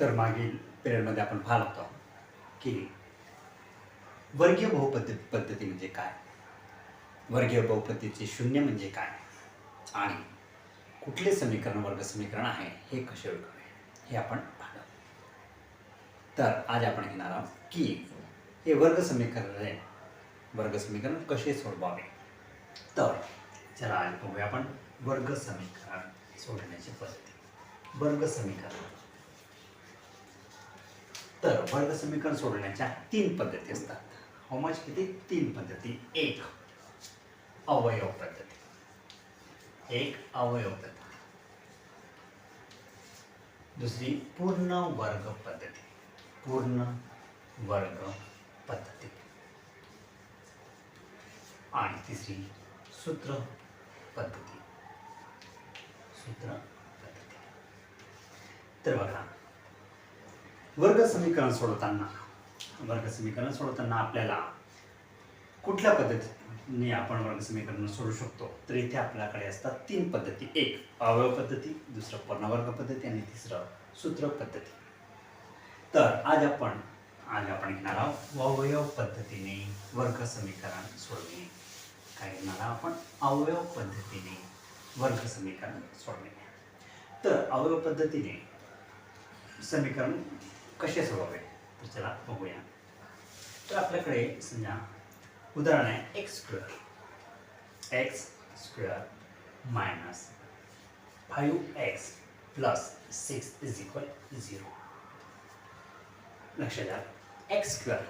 तर मागील पिरियडमध्ये आपण पाहिलं होतं की वर्गीय बहुपद्ध पद्धती म्हणजे काय? वर्गीय बहुपद्धतीचे शून्य म्हणजे काय? आणि कुठले समीकरण वर्ग समीकरण आहे हे कसे ओळखावे? हे आपण पाहिलं तर आज आपण घेणार आहोत की हे वर्ग समीकरण आहे वर्ग समीकरण कसे सोडवावे? तर चला आज बघूया आपण वर्ग समीकरण सोडवण्याची पद्धती. वर्ग समीकरण. तर वर्ग समीकरण सोडवण्याच्या तीन पद्धती असतात. हाऊ मच किती? तीन पद्धती. एक अवयव पद्धती. एक अवयव पद्धती. दुसरी पूर्ण वर्ग पद्धती. पूर्ण वर्ग पद्धती. आणि तिसरी सूत्र पद्धती. सूत्र पद्धती. तर बघा वर्ग समीकरण सोडवताना वर्ग समीकरण सोडवताना आपल्याला कुठल्या पद्धतीने आपण वर्ग समीकरण सोडू शकतो? तर इथे आपल्याकडे असतात तीन पद्धती. एक अवयव पद्धती दुसरं पूर्णवर्ग पद्धती आणि तिसरं सूत्र पद्धती. तर आज आपण आज आपण घेणार आहोत अवयव पद्धतीने वर्ग समीकरण सोडविणे. काय घेणार आहोत आपण? अवयव पद्धतीने वर्ग समीकरण सोडविणे. तर अवयव पद्धतीने समीकरण कसे सोडवावे तर चला बघूया. तर आपल्याकडे समजा उदाहरण आहे x square x square minus five x plus six is equal zero लक्षात द्या x square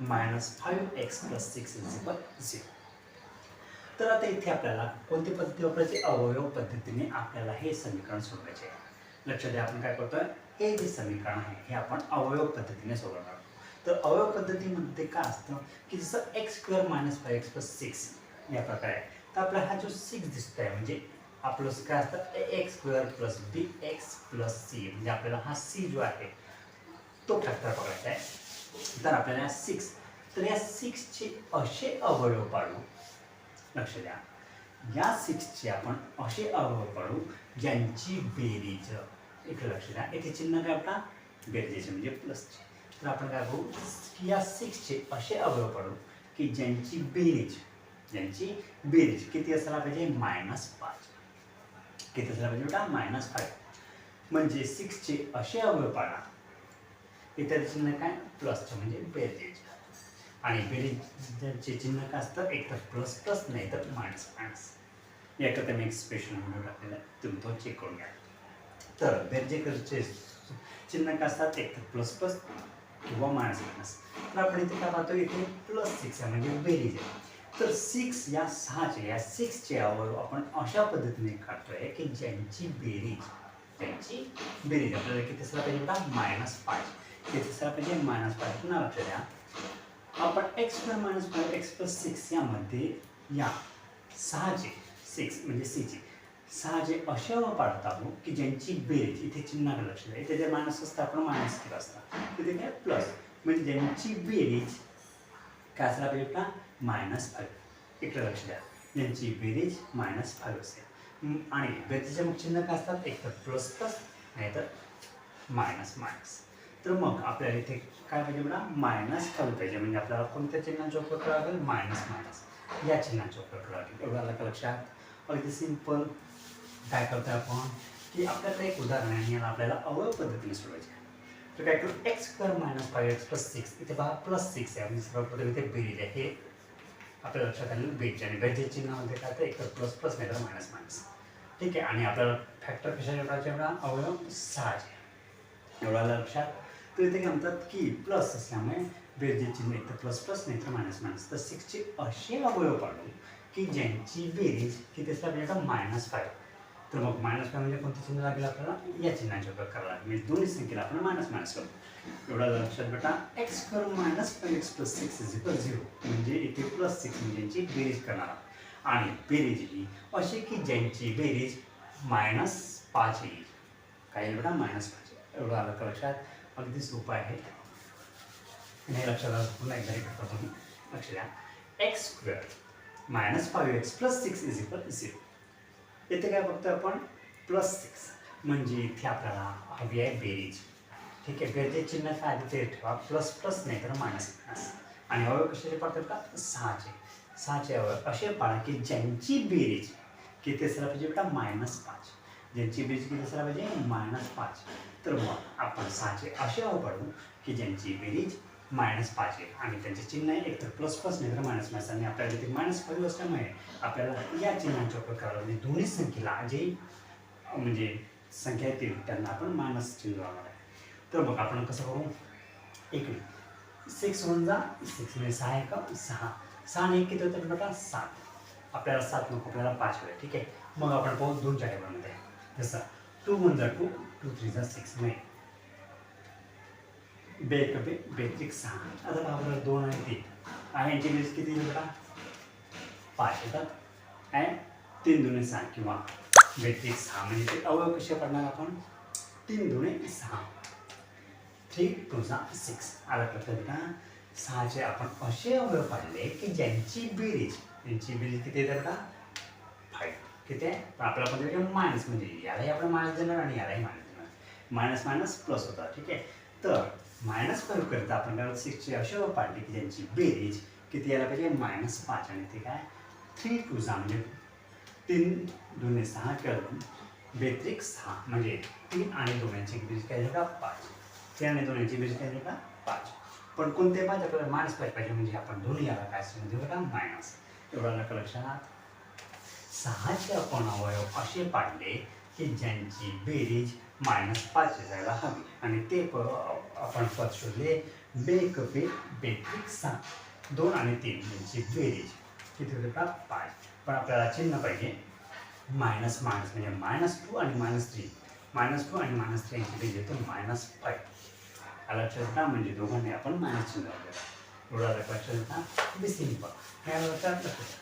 minus five x plus six is equal zero तर आता इथे आपल्याला कोणती पद्धती वापरायची? अवयव पद्धतीने आपल्याला हे समीकरण सोडवायचे आहे. लक्षात द्या आपण काय करतोय? हे जे समीकरण आहे, हे आपण अवयव पद्धतीने सोडवणार. तर अवयव पद्धतीमध्ये काय असतं की जसं x square minus five x plus six या प्रकारे तर आपला हा जो सिक्स दिसतोय, म्हणजे आपलं काय असतं? X square plus b x plus c म्हणजे आपल्याला हा सी जो आहे तो फॅक्टर पकडायचा आहे. तर आपल्याला सिक्स तर या सिक्सचे असे अवयव पाडू. लक्ष द्या. या सिक्सचे आपण असे अवयव पाडू ज्यांची बेरीज इकडे लक्ष द्या. इथे चिन्ह काय आपला. बेरजेचे म्हणजे प्लसचे तर आपण काय करू की या सिक्सचे असे अवयव पडू की ज्यांची बेरीज ज्यांची बेरीज किती असायला पाहिजे? मायनस पाच किती असायला पाहिजे बेटा? मायनस फाईव्ह म्हणजे सिक्सचे असे अवयव पाडा. इतर चिन्ह काय? प्लसचं म्हणजे बेरजेचे आणि बेरीजचे चिन्ह काय असतं? एक तर प्लस प्लस नाही तर मायनस मायनस याकरता मी एक स्पेशल व्हिडिओ टाकलेला आहे. तुम्ही तो चेक करून घ्या. तर बेरजेकरचे चिन्ह काय असतात? एक तर प्लस प्लस किंवा मायनस मायनस तर आपण इथे काय पाहतो? इथे प्लस सिक्स आहे म्हणजे बेरीज आहे तर सिक्स या सहाचे या सिक्सचे अवयव आपण अशा पद्धतीने काढतोय की ज्यांची बेरीज त्यांची बेरीज. आपल्याला किती असला पाहिजे बघा मायनस पाच किती असला पाहिजे? मायनस पाच पुन्हा लक्ष द्या आपण x square minus five x plus six यामध्ये या सहाचे सिक्स म्हणजे सीचे सहाचे असे अवयव की ज्यांची बेरीज इथे चिन्हाकडे लक्ष द्या. इथे जे मायनस असतं आपण मायनस केलं असतं. तिथे काय? प्लस. म्हणजे ज्यांची बेरीज काय असला पाहिजे का मायनस फाईव्ह इकडे लक्ष द्या. ज्यांची बेरीज मायनस फाईव्ह असेल. आणि बेरीजचे मग चिन्ह काय असतात? एक तर प्लस प्लस नाही तर मायनस मायनस. तर मग आपल्याला इथे काय पाहिजे म्हणा मायनस फाईव्ह पाहिजे. म्हणजे आपल्याला कोणत्या चिन्हांचा उपयोग करावा लागेल मायनस मायनस. या चिन्हांचा उपयोग करावा लागेल एवढा लक्षात? अगदी सिंपल. काय करतोय आपण? की आपल्याकडे एक उदाहरण आहे याला आपल्याला अवयव पद्धतीने सोडवायचे आहे. तर काय करू? X square minus five x plus six इथे पहा प्लस सिक्स आहे. म्हणजे पद्धती इथे बेरीज आहे हे आपल्या लक्षात आलेलं बेरीज आणि बेरीज चिन्हामध्ये काय तर एकतर प्लस प्लस नाही तर मायनस मायनस ठीक आहे? आणि आपल्याला फॅक्टर कशा एवढाचे एवढा? अवयव सहाचे एवढा आलं लक्षात? तर इथे काय म्हणतात की प्लस असल्यामुळे बेरजे चिन्ह एकतर प्लस प्लस नाही तर मायनस मायनस तर सिक्सचे असे अवयव पाडू की ज्यांची बेरीज किती असल्या आपल्याला मायनस फाईव्ह तर मग मायनस फाय म्हणजे कोणतं चिन्ह लागेल आपल्याला? या चिन्हांच्या उपयोग करावा लागेल म्हणजे दोन्ही संख्येला आपण मायनस मायनस करू. एवढा लक्षात बेटा. X square minus five x plus six is equal zero म्हणजे इथे प्लस सिक्स म्हणजे यांची बेरीज करणार आणि बेरीज ही अशी की ज्यांची बेरीज मायनस पाच येईल. काय येईल बेटा? मायनस पाच एवढं आलं का लक्षात? अगदी सोपं आहे? नाही हे लक्षात आलं पुन्हा एकदा रिपीट करतो. मी लक्ष द्या. X square minus five x plus six is equal zero इथे काय बघतो आपण? प्लस सिक्स म्हणजे इथे आपल्याला हवी आहे बेरीज. ठीक आहे बेरजे चिन्ह काय ते ठेवा. प्लस प्लस नाही तर मायनस मायनस आणि अवयव कशाचे पडतात का? सहाचे. सहाचे अवयव असे पाडा की ज्यांची बेरीज किती असला पाहिजे बेटा मायनस पाच. ज्यांची बेरीज किती असला पाहिजे? मायनस पाच. तर मग आपण सहाचे असे अवघडू की ज्यांची बेरीज मायनस पाच येईल आणि त्यांचे चिन्ह आहे एक तर प्लस प्लस नाही तर मायनस मायनस आणि आपल्याला तिथे मायनस फाईव्ह असल्यामुळे आपल्याला या चिन्हांचा उपयोग करावा म्हणजे दोन्ही संख्येला जे म्हणजे संख्या येतील त्यांना आपण मायनस चिन्ह लावणार आहे. तर मग आपण कसं करू? एक सिक्स वन जा सिक्स म्हणजे सहा एक सहा. सहा आणि एक किती होतं बेटा सात. आपल्याला सात नको आपल्याला पाच वेळ ठीक आहे? मग आपण पाहू दोनच्या टेबलमध्ये जसं टू वन जा टू टू थ्री जा सिक्स म्हणजे बेक बे बेट्रिक सहा. आता बाबा दोन आणि तीन. आणि यांची बेस किती येईल बेटा पाच येतात. आणि तीन दुने सहा किंवा बेट्रिक सहा. म्हणजे ते अवयव कसे पडणार आपण? तीन दुने सहा. थ्री टू सा सिक्स आला लक्षात बेटा सहाचे आपण असे अवयव पाडले की ज्यांची बेरीज यांची बेरीज किती येतात का फाईव्ह किती आहे? पण आपल्याला पण मायनस म्हणजे यालाही आपण मायनस देणार आणि यालाही मायनस देणार. मायनस मायनस प्लस होता ठीक आहे? तर मायनस फाईव्ह करता आपण. काय सिक्सचे असे पाडले की ज्यांची बेरीज किती यायला पाहिजे मायनस पाच आणि ते काय? थ्री टू सा म्हणजे तीन दोन्ही सहा दोन बेत्रिक सहा. म्हणजे तीन आणि दोन यांची बेरीज काय झाली का? पाच. तीन आणि दोन यांची बेरीज काय झाली का? पाच. पण कोणते पाच? आपल्याला मायनस पाच पाहिजे. म्हणजे आपण दोन्ही याला काय समजू म्हणजे का मायनस. एवढा नका लक्षात सहाचे आपण अवयव असे पाडले की ज्यांची बेरीज मायनस पाच जायला हवी. आणि ते प आपण पद शोधले बे कपे सात सहा दोन आणि तीन यांची बेरीज. किती होते का पाच. पण आपल्याला चिन्ह पाहिजे. मायनस मायनस म्हणजे मायनस टू आणि मायनस थ्री मायनस टू आणि मायनस थ्री यांची बेरीज येतो मायनस फाईव्ह आला लक्षात म्हणजे दोघांनी आपण मायनस चिन्ह लावलेलं एवढा लक्षात येता बी सिंपल ह्या लक्षात लक्षात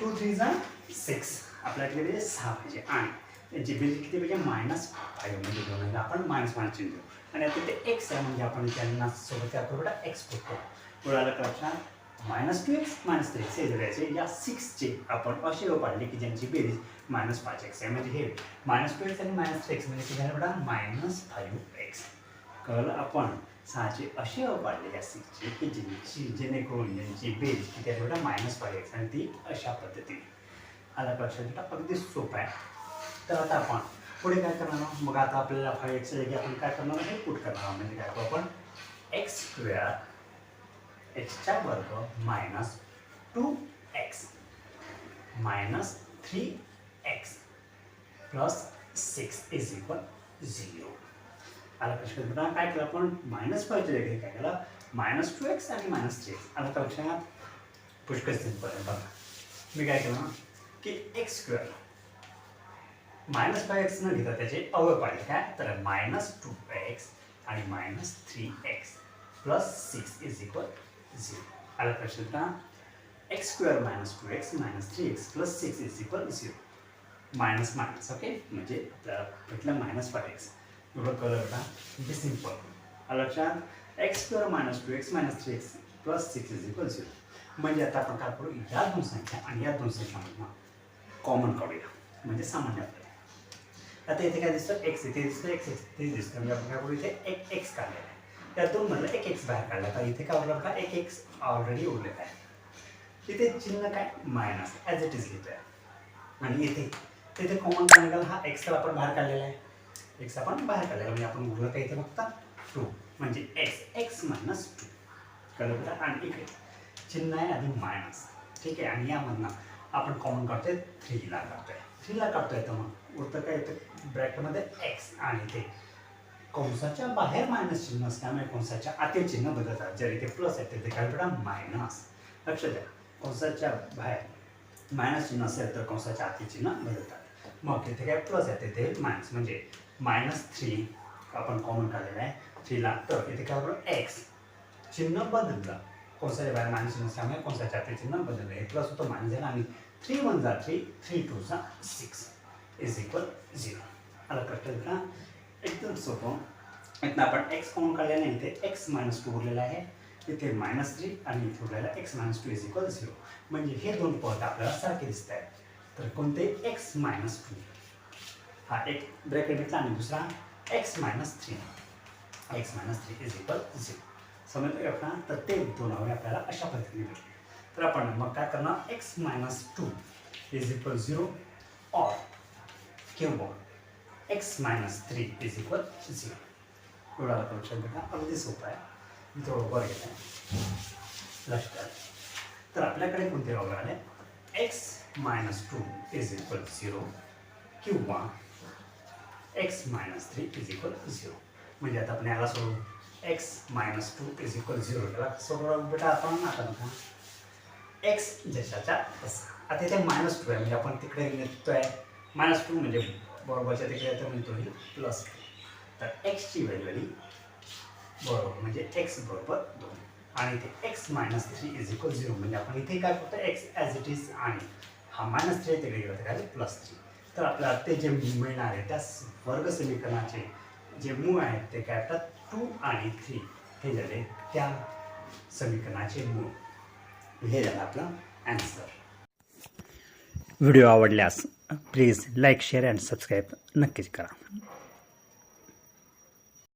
टू थ्री जा सिक्स आपल्याकडे म्हणजे सहा पाहिजे. आणि त्यांची बेरीज किती पाहिजे? मायनस फाईव्ह म्हणजे दोन आपण मायनस मायनस चिन्ह देऊ आणि आता ते एक्स आहे म्हणजे आपण त्यांना सोबत त्या बरोबर एक्स करतो एवढा लक्षात minus two x minus three x हे जगायचे या सिक्सचे आपण असे पाडले की ज्यांची बेरीज मायनस पाच एक्स आहे. म्हणजे हे मायनस टू एक्स आणि मायनस थ्री एक्स म्हणजे किती झालं बेटा मायनस फाईव्ह एक्स कळलं? आपण सहाचे असे पाडले या सिक्सचे की ज्यांची जेणेकरून ज्यांची बेरीज किती आहे? बेटा मायनस फाईव्ह एक्स आणि ती अशा पद्धतीने. आला लक्षात? बेटा अगदी सोपं आहे. तर आता आपण पुढे काय करणार आहोत? मग आता आपल्याला फाय एक्सच्या जागी आपण काय करणार हे पुट करणार आहोत. म्हणजे काय करू आपण एक्स स्क्वेअर एक्सच्या वर्ग minus two x minus three x plus six is equal zero आला प्रश्न बेटा काय केलं आपण? मायनस फायच्या जागी काय केलं? मायनस टू एक्स आणि मायनस थ्री एक्स आला लक्षात? पुष्कळ सिंपल आहे. बघा. मी काय केलं? की x square minus five x न घेता त्याचे अवयव पाडले काय? तर मायनस टू एक्स आणि minus three x plus six is equal zero आला प्रश्न का? X square minus two x minus three x plus six is equal zero minus minus okay म्हणजे भेटलं मायनस फाय एक्स एवढं कलर का? म्हणजे simple आलं लक्षात? X square minus two x minus three x plus six is equal zero म्हणजे आता आपण काय करू? या दोन संख्या आणि या दोन संख्यामधून कॉमन काढूया म्हणजे सामान्य आपल्याला. आता इथे काय दिसतं? एक्स इथे दिसतं एक्स एक्स इथे दिसतं. म्हणजे आपण काय करू? इथे एक एक्स काढलेला आहे. त्यातून म्हटलं एक एक्स बाहेर काढला. तर इथे काय उरलं का एक एक्स ऑलरेडी उरलेला आहे. इथे चिन्ह काय? मायनस ॲज इट इज लिहितोय. आणि इथे तिथे कॉमन काय हा एक्सला आपण बाहेर काढलेला आहे. एक्स आपण बाहेर काढलेला म्हणजे आपण उरलं काय इथे बघता? टू म्हणजे एक्स एक्स मायनस टू कळलं आणि इकडे. चिन्ह आहे आधी मायनस ठीक आहे? आणि यामधनं आपण कॉमन काढतोय थ्रीला काढतोय. थ्रीला काढतोय तर मग उरतं काय येतं? ब्रॅकेटमध्ये एक्स आणि ते कंसाच्या बाहेर मायनस चिन्ह असल्यामुळे कंसाच्या आतील चिन्ह बदलतात. जर इथे प्लस आहे तिथे काय पडा मायनस लक्ष द्या. कंसाच्या बाहेर मायनस चिन्ह असेल तर कंसाच्या आतील चिन्ह बदलतात. मग तिथे काय प्लस आहे? तिथे मायनस म्हणजे मायनस थ्री आपण कॉमन काढलेलं आहे. थ्रीला तर इथे काय बरोबर एक्स चिन्ह बदललं. कंसाच्या बाहेर मायनस चिन्ह असल्यामुळे कंसाच्या आतील चिन्ह बदललं. हे प्लस होतं मायनस झालं आणि थ्री वन जा थ्री थ्री टू जा सिक्स इज इक्वल झिरो आला कळतं का एकदम सोपं. इथं आपण एक्स कॉमन काढलेला आहे? इथे एक्स मायनस टू उरलेला आहे. इथे मायनस थ्री आणि इथे उरलेला x minus two is equal zero म्हणजे हे दोन पद आपल्याला सारखे दिसत आहेत तर कोणते? एक्स मायनस टू हा एक ब्रॅकेट घेतला आणि दुसरा x minus three x minus three is equal zero समजलं का आपला तर ते दोन अवयव आपल्याला अशा पद्धतीने भेटले. तर आपण मग काय करणार? X minus two is equal zero or किंवा x minus three is equal zero एवढा लक्षात बेटा अगदी सोपं आहे. थोडं वर घेत आहे लक्षात तर आपल्याकडे कोणते अवयव आले? X minus two is equal zero किंवा x minus three is equal zero म्हणजे आता आपण याला x minus two is equal zero त्याला सोडवलं बेटा आपण आता बघा. एक्स जशाच्या तसा. आता इथे मायनस टू आहे. म्हणजे आपण तिकडे नेतो आहे मायनस टू म्हणजे बरोबरच्या तिकडे तर म्हणतो प्लस तर एक्सची व्हॅल्यू आली बरोबर. म्हणजे एक्स बरोबर दोन. आणि इथे x minus three is equal zero म्हणजे आपण इथे काय करतो? एक्स ॲज इट इज आणि हा मायनस थ्री तिकडे गेला तर काय प्लस थ्री तर आपल्याला ते जे मिळणार आहे त्या वर्ग समीकरणाचे जे मूळ आहेत ते काय असतात टू आणि थ्री हे झाले त्या समीकरणाचे मूळ. हे झालं आपलं ॲन्सर व्हिडिओ आवडल्यास please like share and subscribe नक्कीच करा.